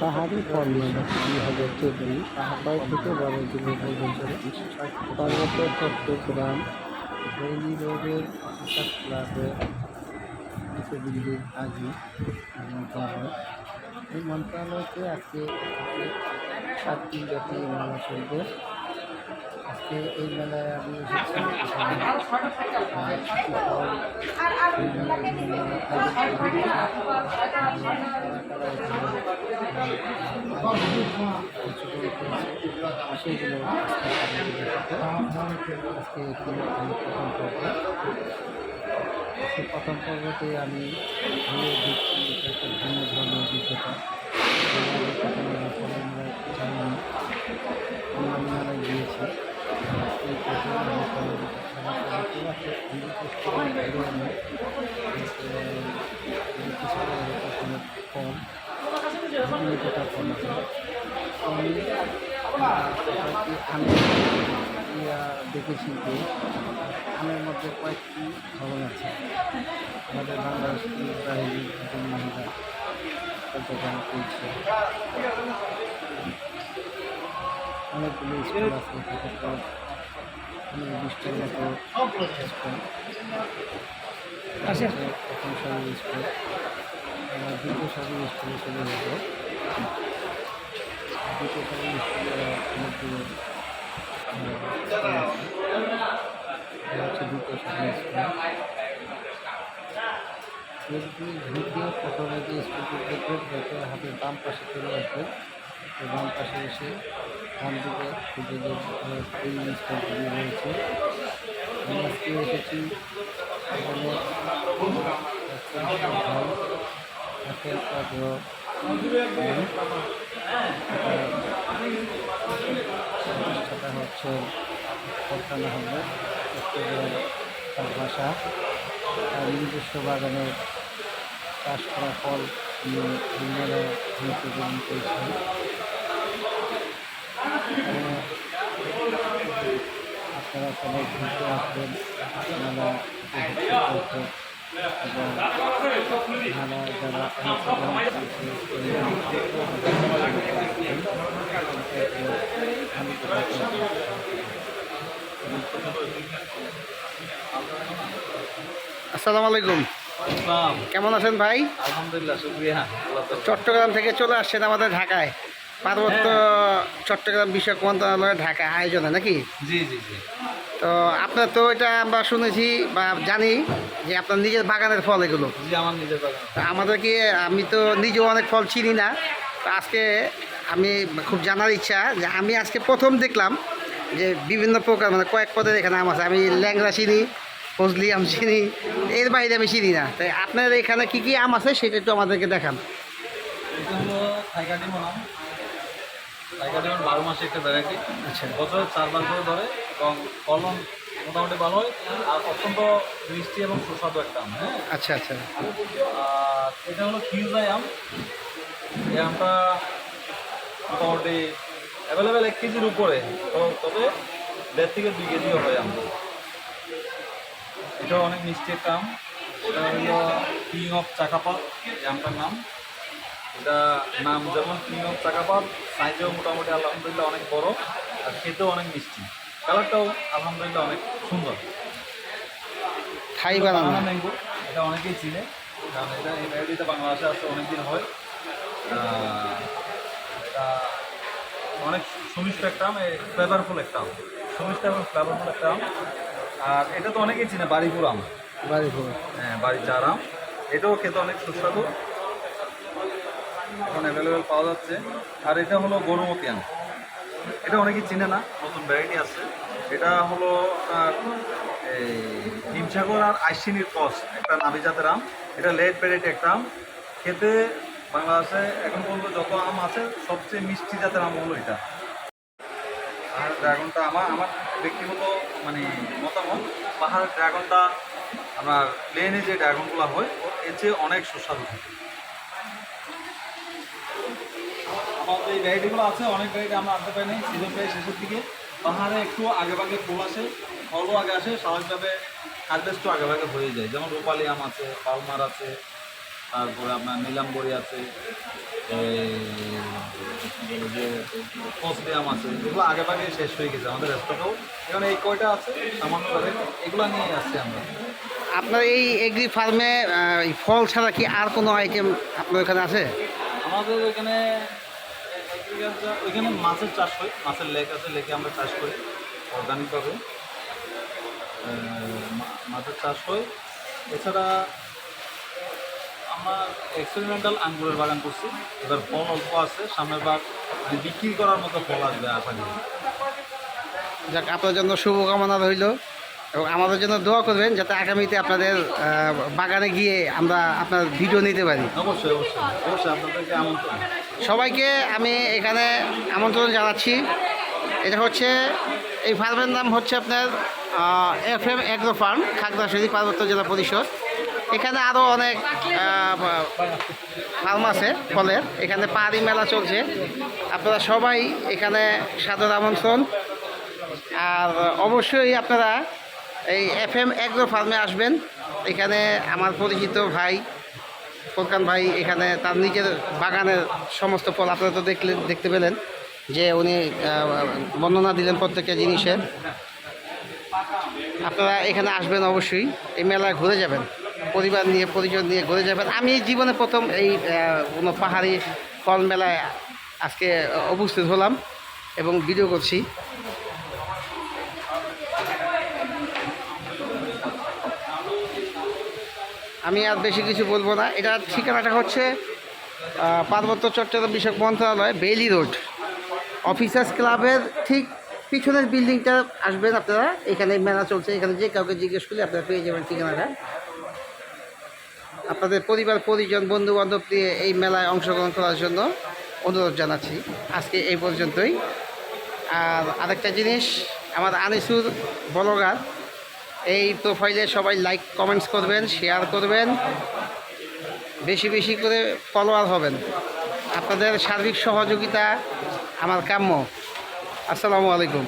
পাহাড়ি ফলমেলা দুই হাজার চব্বিশ ছয় থেকে বারো জুন পর্যন্ত পার্বত্য চট্টগ্রাম রেলি রোডের আকাশ ক্লাবের বিশ্ববিদ্যালয়ের আগে মন্ত্রণালয় এই মন্ত্রণালয়কে আজকে সাতটি জাতি ব্যাপী এই মেলা চলবে। এই মেলায় আমি এসেছি। সেগুলো প্রথম পর্ব। পর্বতে আমি ভিন্ন ধরনের অভিজ্ঞতা মেলায় গিয়েছি। দেখেছি যে আমের মধ্যে কয়েকটি ধরন আছে আমাদের বাংলাদেশ একজন মহিলা করছে অনেকগুলো স্কুল আছে সেক্ষেত্রে অনেক বিশটার মতো স্কুল। প্রথম সারির স্কুল আমরা দ্বিতীয় সারির স্কুলে চলে যাব দ্বিতীয় সারির স্কুলে অনেকগুলো আহ, স্কুল আছে। এটা হচ্ছে দ্বিতীয় সারির স্কুল। যদি ঢুকে প্রথমে যে স্কুলটি দেখবেন হয়তো হাতের বাম পাশে চলে আসবে। তো বাম পাশে এসে খুঁজে যে আহ, এই স্কুলগুলি রয়েছে আমি আজকে এসেছি এখানে সেটা হচ্ছে হবে চট্টগ্রাম তার ভাষা। তার নিজস্ব বাগানের চাষ করা ফল নিয়ে অংশগ্রহণ করেছেন আপনারা সবাই এবং মেলা যারা আসসালামু আলাইকুম। কেমন আছেন ভাই? আলহামদুলিল্লাহ শুক্রিয়া। চট্টগ্রাম থেকে চলে আসছেন আমাদের ঢাকায়। পার্বত্য চট্টগ্রাম বিষয়ক মন্ত্রণালয়ের ঢাকা আয়োজনে নাকি? জি জি জি। তো আপনার তো এটা আমরা শুনেছি বা জানি যে আপনার নিজের বাগানের ফল এগুলো। জি আমার নিজের বাগান তা আমাদেরকে আমি তো নিজেও অনেক ফল চিনি না। তো আজকে আমি খুব জানার ইচ্ছা যে আমি আজকে প্রথম দেখলাম যে বিভিন্ন প্রকার মানে কয়েক পদের এখানে আম আছে। আমি ল্যাংরা চিনি ফজলি আম চিনি এর বাইরে আমি চিনি না। তাই আপনার এখানে কি কি আম আছে সেটা একটু আমাদেরকে দেখান। এটা হলো আম থাইকাটিমন বারো মাসে একটা ভ্যারাইটি আচ্ছা। বছরে চারবার করে ধরে এবং ফলন মোটামুটি ভালো হয় আর অত্যন্ত মিষ্টি এবং সুস্বাদু একটা আম হ্যাঁ? আচ্ছা আচ্ছা। আর এটা হলো কিউজাই আম। এই আমটা মোটামুটি অ্যাভেলেবেল এক কেজির উপরে। তবে দেড় থেকে দুই কেজিও হয় আম এটা অনেক মিষ্টি একটা আম। এটা হলো কিং অফ চাকাপাত এই আমটার নাম। এটা নাম যেমন কিং অফ চাকাপাত সাইজেও মোটামুটি আলহামদুলিল্লাহ অনেক বড় আর খেতেও অনেক মিষ্টি। কালারটাও আলহামদুলিল্লাহ অনেক সুন্দর। থাই বানানো বাংলা ম্যাঙ্গো এটা অনেকেই চিনে। কারণ এটা এই ভ্যারাইটিটা বাংলাদেশে আসতে অনেকদিন হয়। এটা অনেক সুমিষ্ট একটা আম ফ্লেভারফুল একটা আম। সুমিষ্ট এবং ফ্লেভারফুল একটা আম। আর এটা তো অনেকেই চিনে বাড়িপুর আম। বাড়ি ফুল হ্যাঁ বাড়ি চার আম। এটাও খেতে অনেক সুস্বাদু। এখন অ্যাভেলেবেল পাওয়া যাচ্ছে। আর এটা হলো গরুমতি আম এটা অনেকেই চিনে না, নতুন ভ্যারাইটি আছে। এটা হলো আপনার, এই হিমসাগর আর আইসিনির ক্রস একটা নাবি জাতের আম। এটা লেট ভ্যারাইটি একটা আম। খেতে বাংলাদেশে এখন পর্যন্ত যত আম আছে, সবচেয়ে মিষ্টি জাতের আম হলো এটা। আর ড্রাগনটা আমার আমার ব্যক্তিগত মানে মতামত, পাহাড়ের ড্রাগনটা আপনার প্লেনে যে ড্রাগনগুলো হয়, এর চেয়ে অনেক সুস্বাদু। থাকে এই ভ্যারাইটিগুলো আছে অনেক ভ্যারাইটি আমরা আনতে পারি নাই সিজন প্রায় শেষের দিকে। পাহাড়ে একটু আগে ভাগে ফুল আসে ফলও আগে আসে স্বাভাবিকভাবে হারভেস্টও আগে ভাগে হয়ে যায়। যেমন রূপালি আম আছে পালমার আছে তারপরে আপনার নীলাম্বরি আছে ফসলি আম আছে এগুলো আগে ভাগে শেষ হয়ে গেছে আমাদের স্টকেও এখানে এই কয়টা আছে? সামান্য করে। এগুলো নিয়ে আসছি আমরা। আপনার এই এগ্রি ফার্মে ফল ছাড়া কি আর কোনো আইটেম আপনার এখানে আছে? আমাদের ওইখানে ওইখানে মাছের চাষ হয়। মাছের লেক আছে, লেকে আমরা চাষ করি অর্গানিকভাবে মাছের চাষ হয়। এছাড়া আমরা এক্সপেরিমেন্টাল আঙ্গুরের বাগান করছি। এবার ফল অল্প আছে, সামনের বার বিক্রি করার মতো ফল আসবে, আশা করি। যাক আপনার জন্য শুভকামনা রইল। এবং আমাদের জন্য দোয়া করবেন যাতে আগামীতে আপনাদের বাগানে গিয়ে আমরা আপনার ভিডিও নিতে পারি। অবশ্যই অবশ্যই অবশ্যই আপনাদেরকে আমন্ত্রণ। সবাইকে আমি এখানে আমন্ত্রণ জানাচ্ছি। এটা হচ্ছে এই ফার্মের নাম হচ্ছে আপনার F M agro farm Khagrachhari পার্বত্য জেলা পরিষদ। এখানে আরও অনেক ফার্ম আছে ফলের। এখানে পাহাড়ি মেলা চলছে। আপনারা সবাই এখানে সাদর আমন্ত্রণ। আর অবশ্যই আপনারা এই এফ এম এগ্রো ফার্মে আসবেন। এখানে আমার পরিচিত ভাই ফোরকান ভাই, এখানে তার নিজের বাগানের সমস্ত ফল আপনারা তো দেখলেন দেখতে পেলেন যে উনি বর্ণনা দিলেন প্রত্যেকটা জিনিসের আপনারা এখানে আসবেন অবশ্যই, এই মেলায় ঘুরে যাবেন, পরিবার নিয়ে, পরিজন নিয়ে ঘুরে যাবেন। আমি জীবনে প্রথম এই কোনো পাহাড়ি ফল মেলায় আজকে উপস্থিত হলাম এবং ভিডিও করছি। আমি আর বেশি কিছু বলব না। এটার ঠিকানাটা হচ্ছে পার্বত্য চট্টগ্রাম বিষয়ক মন্ত্রণালয়, বেইলি রোড। অফিসার্স ক্লাবের ঠিক পিছনের বিল্ডিংটা আসবেন আপনারা। এখানে মেলা চলছে, এখানে যে কাউকে জিজ্ঞেস করলে আপনারা পেয়ে যাবেন ঠিকানাটা। আপনাদের পরিবার, পরিজন বন্ধু বান্ধব দিয়ে এই মেলায় অংশগ্রহণ করার জন্য অনুরোধ জানাচ্ছি। আজকে এই পর্যন্তই। আর আরেকটা জিনিস, আমার আনিসুর বলগার এই প্রোফাইলে সবাই লাইক কমেন্টস করবেন শেয়ার করবেন। বেশি বেশি করে ফলোয়ার হবেন। আপনাদের সার্বিক সহযোগিতা আমার কাম্য। আসসালামু আলাইকুম।